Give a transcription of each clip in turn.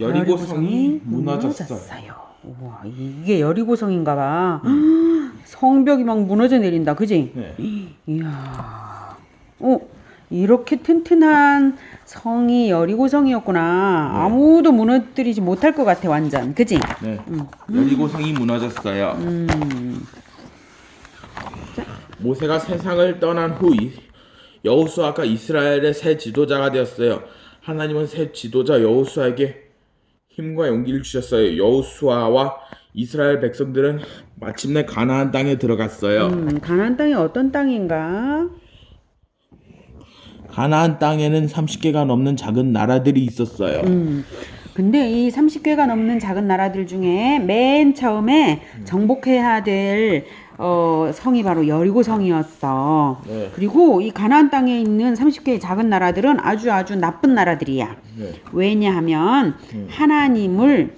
여리고성이 무너졌어요. 우와, 이게 여리고성인가 봐. 성벽이 막 무너져 내린다. 그지? 네. 이야. 어, 이렇게 튼튼한 성이 여리고성이었구나. 아무도 무너뜨리지 못할 것 같아, 완전. 그지? 네. 여리고성이 무너졌어요. 음. 모세가 세상을 떠난 후 이- 여호수아가 이스라엘의 새 지도자가 되었어요. 하나님은 새 지도자 여호수아에게 힘과 용기를 주셨어요. 여호수아와 이스라엘 백성들은 마침내 가나안 땅에 들어갔어요. 음, 가나안 땅이 어떤 땅인가? 가나안 땅에는 30개가 넘는 작은 나라들이 있었어요. 음. 근데 이 30개가 넘는 작은 나라들 중에 맨 처음에 정복해야 될 어, 성이 바로 여리고성이었어. 네. 그리고 이 가나안 땅에 있는 30개의 작은 나라들은 아주 아주 나쁜 나라들이야. 네. 왜냐하면 하나님을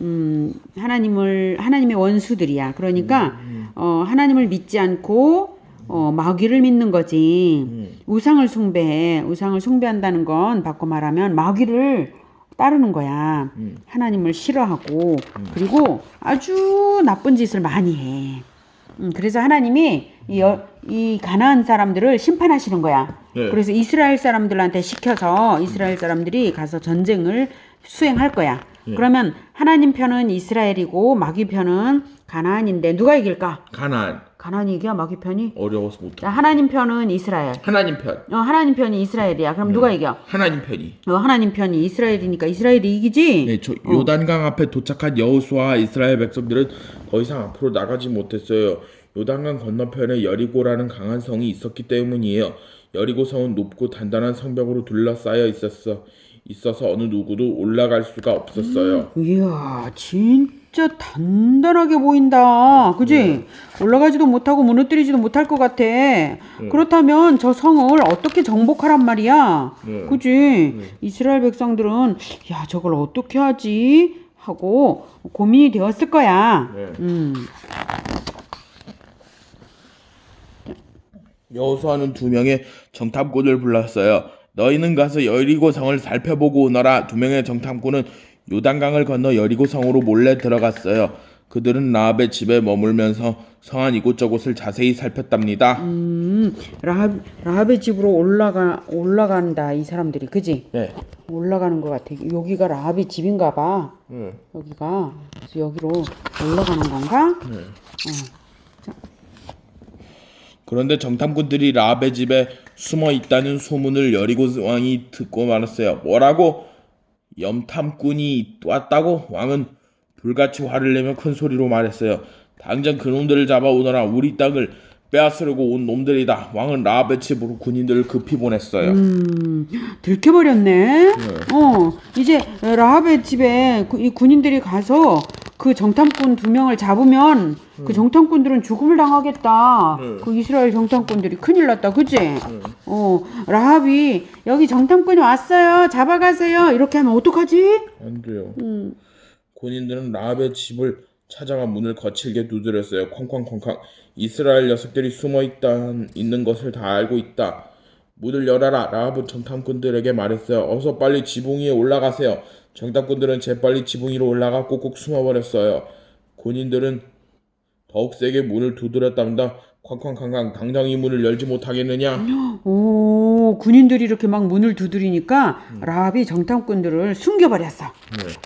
음, 하나님을 하나님의 원수들이야. 그러니까 어, 하나님을 믿지 않고 어, 마귀를 믿는 거지. 우상을 숭배해. 우상을 숭배한다는 건 바꿔 말하면 마귀를 따르는 거야. 하나님을 싫어하고 그리고 아주 나쁜 짓을 많이 해. 음, 그래서 하나님이 이, 여- 이 가나안 사람들을 심판하시는 거야. 네. 그래서 이스라엘 사람들한테 시켜서 이스라엘 사람들이 가서 전쟁을 수행할 거야. 그러면 하나님 편은 이스라엘이고 마귀 편은 가나안인데 누가 이길까? 가나안 가나안이 이겨 마귀 편이? 어려워서 못. 자, 하나님 편은 이스라엘. 하나님 편. 어, 하나님 편이 이스라엘이야. 그럼 누가 이겨? 하나님 편이. 어, 하나님 편이 이스라엘이니까 이스라엘이 이기지? 네, 저 요단강 앞에 도착한 여호수아와 이스라엘 백성들은 더 이상 앞으로 나가지 못했어요. 요단강 건너편에 여리고라는 강한 성이 있었기 때문이에요. 여리고 성은 높고 단단한 성벽으로 둘러싸여 있었어. 있어서 어느 누구도 올라갈 수가 없었어요. 이야, 진짜 단단하게 보인다. 그지? 올라가지도 못하고 무너뜨리지도 못할 것 같아. 그렇다면 저 성을 어떻게 정복하란 말이야? 네. 그지? 이스라엘 백성들은, 야, 저걸 어떻게 하지? 하고 고민이 되었을 거야. 네. 음. 여호수아는 두 명의 정탐꾼을 불렀어요. 너희는 가서 여리고 성을 살펴보고 오너라. 두 명의 정탐꾼은 요단강을 건너 여리고 성으로 몰래 들어갔어요. 그들은 라합의 집에 머물면서 성안 이곳저곳을 자세히 살폈답니다. 음, 라합, 라합의 집으로 올라가, 올라간다, 이 사람들이. 그지? 네. 올라가는 것 같아. 여기가 라합의 집인가 봐. 네. 여기가. 그래서 여기로 올라가는 건가? 그런데 정탐꾼들이 라합의 집에 숨어 있다는 소문을 여리고 왕이 듣고 말았어요. 뭐라고? 염탐꾼이 왔다고? 왕은 불같이 화를 내며 큰 소리로 말했어요. 당장 그놈들을 잡아오너라. 우리 땅을 빼앗으려고 온 놈들이다. 왕은 라합의 집으로 군인들을 급히 보냈어요. 음, 들켜버렸네. 어, 이제 라합의 집에 그- 이 군인들이 가서 그 정탐꾼 두 명을 잡으면 그 정탐꾼들은 죽음을 당하겠다. 그 이스라엘 정탐꾼들이 큰일 났다. 그지? 어, 라합이 여기 정탐꾼이 왔어요. 잡아가세요. 이렇게 하면 어떡하지? 안 돼요. 음, 군인들은 라합의 집을 찾아가 문을 거칠게 두드렸어요. 쾅쾅쾅쾅. 이스라엘 녀석들이 숨어 있다 있는 것을 다 알고 있다. 문을 열어라. 라합은 정탐꾼들에게 말했어요. 어서 빨리 지붕 위에 올라가세요. 정탐꾼들은 재빨리 지붕 위로 올라가 꾹꾹 숨어버렸어요. 군인들은 더욱 세게 문을 두드렸답니다. 쾅쾅쾅쾅. 당장 이 문을 열지 못하겠느냐? 오, 군인들이 이렇게 막 문을 두드리니까 라합이 정탐꾼들을 숨겨버렸어.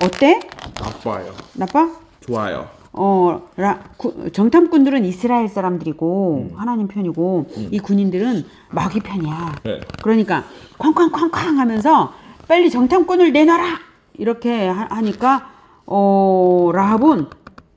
어때? 나빠요. 나빠? 좋아요. 어, 라, 구, 정탐꾼들은 이스라엘 사람들이고 하나님 편이고 이 군인들은 마귀 편이야. 네. 그러니까 쾅쾅쾅쾅 하면서 빨리 정탐꾼을 내놔라 이렇게 하, 하니까 어 라합은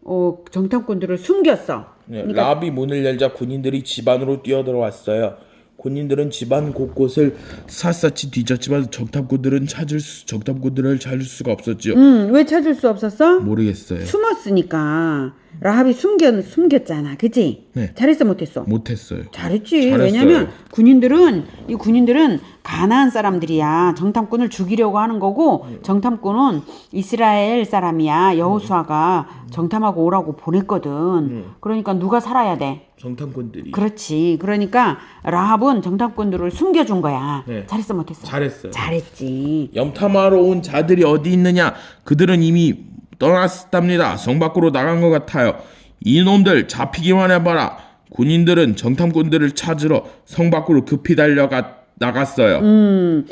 어 정탐꾼들을 숨겼어. 네, 라합이 문을 열자 군인들이 집 안으로 뛰어들어왔어요. 군인들은 집안 곳곳을 샅샅이 뒤졌지만 정탐꾼들은 찾을 수, 정탐꾼들을 찾을 수가 없었죠. 음, 왜 찾을 수 없었어? 모르겠어요. 숨었으니까 라합이 숨겨 숨겼잖아, 그지? 네. 잘했어, 못했어? 못했어요. 잘했지. 잘했어요. 왜냐면 군인들은 이 군인들은 가나안 사람들이야. 정탐꾼을 죽이려고 하는 거고 정탐꾼은 이스라엘 사람이야. 여호수아가 정탐하고 오라고 보냈거든. 그러니까 누가 살아야 돼? 정탐꾼들이 그렇지. 그러니까 라합은 정탐꾼들을 숨겨준 거야. 네. 잘했어 못했어? 잘했어요. 잘했지. 염탐하러 온 자들이 어디 있느냐? 그들은 이미 떠났답니다. 성 밖으로 나간 것 같아요. 이놈들 잡히기만 해봐라. 군인들은 정탐꾼들을 찾으러 성 밖으로 급히 달려가 나갔어요. 음,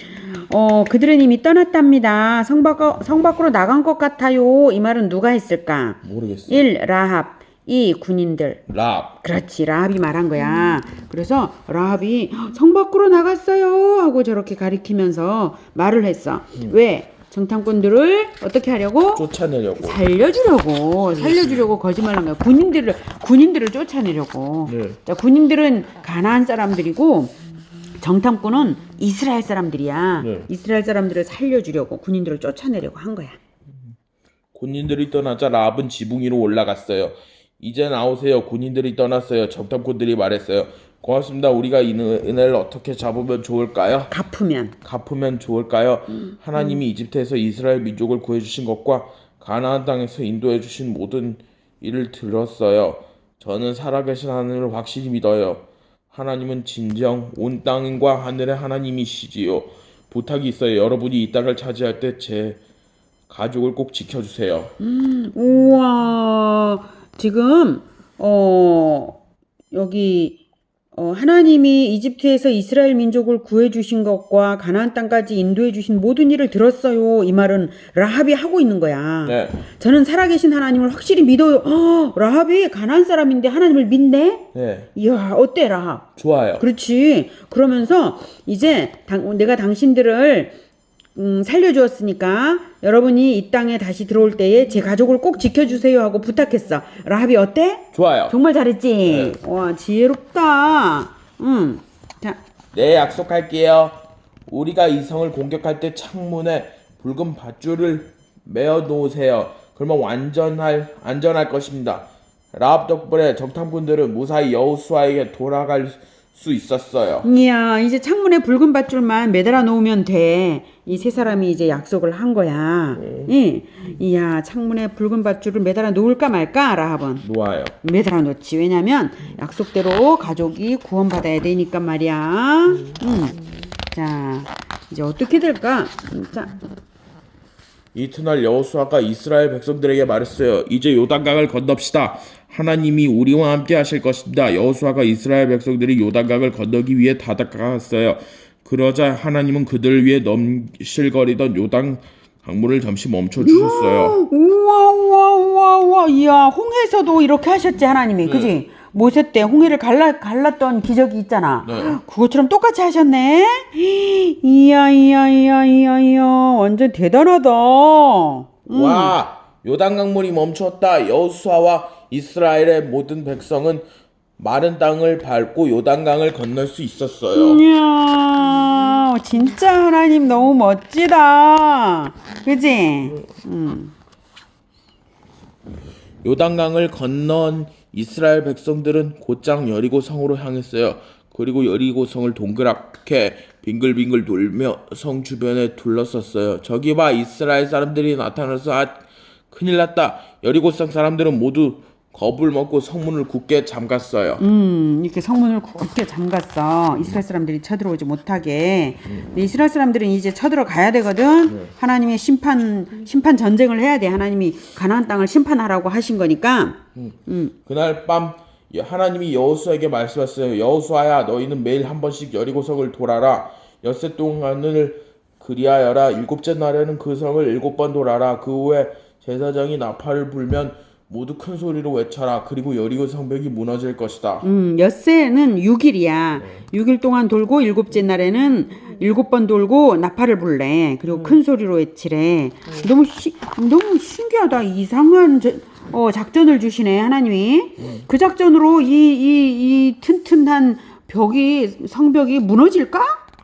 어, 그들은 이미 떠났답니다. 성, 밖, 성 밖으로 나간 것 같아요. 이 말은 누가 했을까? 모르겠어요. 1. 라합 2. 군인들 랍. 그렇지 라합이 말한 거야 그래서 라합이 성 밖으로 나갔어요 하고 저렇게 가리키면서 말을 했어 왜 정탐꾼들을 어떻게 하려고 쫓아내려고. 살려주려고 살려주려고 거짓말한 거야 군인들을 군인들을 쫓아내려고 네. 자, 군인들은 가나안 사람들이고 정탐꾼은 이스라엘 사람들이야 네. 이스라엘 사람들을 살려주려고 군인들을 쫓아내려고 한 거야 군인들이 떠나자 랍은 지붕 위로 올라갔어요. 이제 나오세요. 군인들이 떠났어요. 정탐꾼들이 말했어요. 고맙습니다. 우리가 이 은- 은혜를 어떻게 잡으면 좋을까요? 갚으면 갚으면 좋을까요? 하나님이 이집트에서 이스라엘 민족을 구해주신 것과 가나안 땅에서 인도해주신 모든 일을 들었어요. 저는 살아계신 하나님을 확실히 믿어요. 하나님은 진정 온 땅과 하늘의 하나님이시지요. 부탁이 있어요. 여러분이 이 땅을 차지할 때 제 가족을 꼭 지켜주세요. 우와, 지금, 어, 여기, 어, 하나님이 이집트에서 이스라엘 민족을 구해 주신 것과 가나안 땅까지 인도해 주신 모든 일을 들었어요. 이 말은 라합이 하고 있는 거야. 네, 저는 살아계신 하나님을 확실히 믿어요. 어, 라합이 가나안 사람인데 하나님을 믿네? 네, 이야, 어때, 라합? 좋아요. 그렇지. 그러면서 이제 당, 내가 당신들을 음, 살려주었으니까 여러분이 이 땅에 다시 들어올 때에 제 가족을 꼭 지켜주세요 하고 부탁했어. 라합이 어때? 좋아요. 정말 잘했지? 와, 지혜롭다. 응. 자, 네, 약속할게요. 우리가 이 성을 공격할 때 창문에 붉은 밧줄을 매어 놓으세요. 그러면 완전할 안전할 것입니다. 라합 덕분에 정탐꾼들은 무사히 여호수아에게 돌아갈 수 있었어요. 이야, 이제 창문에 붉은 밧줄만 매달아 놓으면 돼. 이 세 사람이 이제 약속을 한 거야. 예. 이야, 창문에 붉은 밧줄을 매달아 놓을까 말까, 라합은. 놓아요. 매달아 놓지. 왜냐면 약속대로 가족이 구원받아야 되니까 말이야. 음. 자, 이제 어떻게 될까? 음, 자, 이튿날 여호수아가 이스라엘 백성들에게 말했어요. 이제 요단강을 건넙시다. 하나님이 우리와 함께 하실 것입니다. 여호수아가 이스라엘 백성들이 요단강을 건너기 위해 다다가갔어요. 그러자 하나님은 그들을 위해 넘실거리던 요단 강물을 잠시 멈춰 주셨어요. 우와, 우와, 우와, 우와. 이야, 홍해에서도 이렇게 하셨지, 하나님이. 그지? 모세 때 홍해를 갈라, 갈랐던 기적이 있잖아. 네. 그것처럼 똑같이 하셨네? 이야, 이야, 이야, 이야, 이야. 완전 대단하다. 와, 요단 강물이 멈췄다. 여호수아와 이스라엘의 모든 백성은 마른 땅을 밟고 요단강을 건널 수 있었어요. 이야, 진짜 하나님 너무 멋지다. 그지? 음. 요단강을 건넌 이스라엘 백성들은 곧장 여리고 성으로 향했어요. 그리고 여리고 성을 동그랗게 빙글빙글 돌며 성 주변에 둘러섰어요. 저기 봐 이스라엘 사람들이 나타나서 아 큰일 났다. 여리고 성 사람들은 모두 겁을 먹고 성문을 굳게 잠갔어요. 음, 이렇게 성문을 굳게 잠갔어. 이스라엘 사람들이 쳐들어오지 못하게. 근데 이스라엘 사람들은 이제 쳐들어 가야 되거든. 하나님의 심판, 심판 전쟁을 해야 돼. 하나님이 가나안 땅을 심판하라고 하신 거니까. 음. 그날 밤 하나님이 여호수아에게 말씀하셨어요. 여호수아야 너희는 매일 한 번씩 여리고성을 돌아라. 엿새 동안을 그리하여라. 일곱째 날에는 그 성을 일곱 번 돌아라. 그 후에 제사장이 나팔을 불면 모두 큰 소리로 외쳐라. 그리고 여리고 성벽이 무너질 것이다. 음, 엿새는 6일이야. 6일 동안 돌고 일곱째 날에는 일곱 번 돌고 나팔을 불래. 그리고 큰 소리로 외치래. 너무 시, 너무 신기하다. 이상한 저, 어, 작전을 주시네 하나님이. 그 작전으로 이 이 이 튼튼한 벽이 성벽이 무너질까?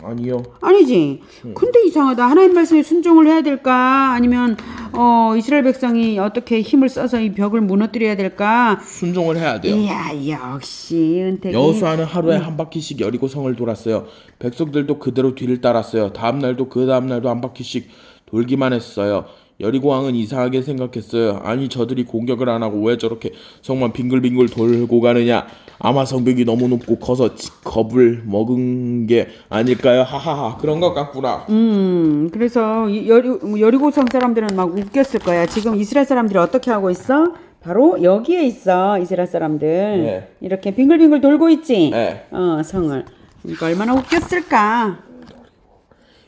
아니요. 아니지. 근데 이상하다. 하나님 말씀에 순종을 해야 될까? 아니면 어 이스라엘 백성이 어떻게 힘을 써서 이 벽을 무너뜨려야 될까? 순종을 해야 돼요. 이야 역시 은택이 여호수아는 하루에 한 바퀴씩 여리고 성을 돌았어요. 백성들도 그대로 뒤를 따랐어요. 다음 날도 그 다음 날도 한 바퀴씩 돌기만 했어요. 여리고 왕은 이상하게 생각했어요. 아니 저들이 공격을 안 하고 왜 저렇게 성만 빙글빙글 돌고 가느냐? 아마 성벽이 너무 높고 커서 지- 겁을 먹은 게 아닐까요? 하하하 그런 것 같구나. 음, 그래서 이 여리, 여리고성 사람들은 막 웃겼을 거야. 지금 이스라엘 사람들이 어떻게 하고 있어? 바로 여기에 있어, 이스라엘 사람들. 네. 이렇게 빙글빙글 돌고 있지? 네. 어, 성을. 그러니까 얼마나 웃겼을까?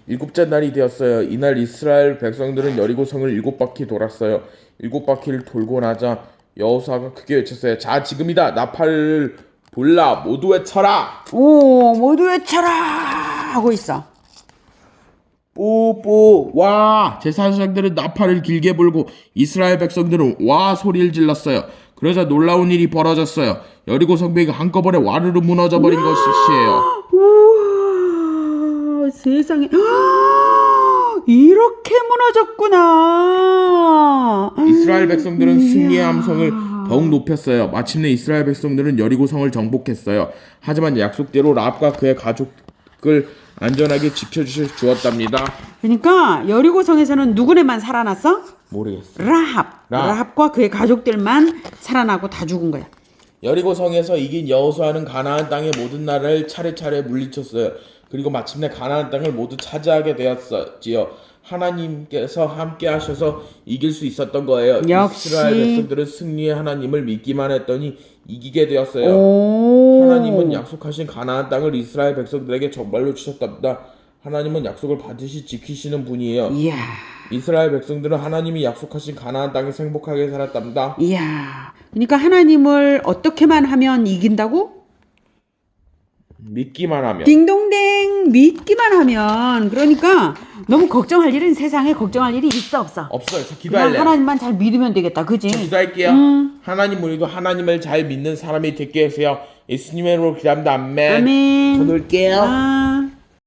일곱째 날이 되었어요. 이날 이스라엘 백성들은 여리고 성을 일곱 바퀴 돌았어요. 일곱 바퀴를 돌고 나자 여호수아가 크게 외쳤어요. 자 지금이다. 나팔을 불라 모두 외쳐라. 오, 모두 외쳐라! 하고 있어. 뽀뽀 와 제사장들은 나팔을 길게 불고 이스라엘 백성들은 와 소리를 질렀어요. 그러자 놀라운 일이 벌어졌어요. 여리고 성벽이 한꺼번에 와르르 무너져 버린 것이에요. 세상에. 이렇게 무너졌구나. 이스라엘 백성들은 승리의 함성을 더욱 높였어요. 마침내 이스라엘 백성들은 여리고 성을 정복했어요. 하지만 약속대로 랍과 그의 가족을 안전하게 지켜주실 주었답니다. 그러니까 여리고성에서는 누구네만 살아났어? 모르겠어. 라합. 라합. 라합과 그의 가족들만 살아나고 다 죽은 거야. 여리고 성에서 이긴 여호수아는 가나안 땅의 모든 나라를 차례차례 물리쳤어요. 그리고 마침내 가나안 땅을 모두 차지하게 되었지요. 하나님께서 함께 하셔서 이길 수 있었던 거예요. 역시. 이스라엘 백성들은 승리의 하나님을 믿기만 했더니 이기게 되었어요. 오. 하나님은 약속하신 가나안 땅을 이스라엘 백성들에게 정말로 주셨답니다. 하나님은 약속을 반드시 지키시는 분이에요. 이야. 이스라엘 백성들은 하나님이 약속하신 가나안 땅에서 행복하게 살았답니다. 이야. 그러니까 하나님을 어떻게만 하면 이긴다고? 믿기만 하면 딩동댕 믿기만 하면 그러니까 너무 걱정할 일은 세상에 걱정할 일이 있어 없어. 없어요. 저 그냥 기도할래. 하나님만 잘 믿으면 되겠다. 그지? 기도할게요. 음. 하나님 우리도 하나님을 잘 믿는 사람이 되게 해주세요. 예수님의 이름으로 기도합니다. 아멘. 아멘. 저 놓을게요. 아.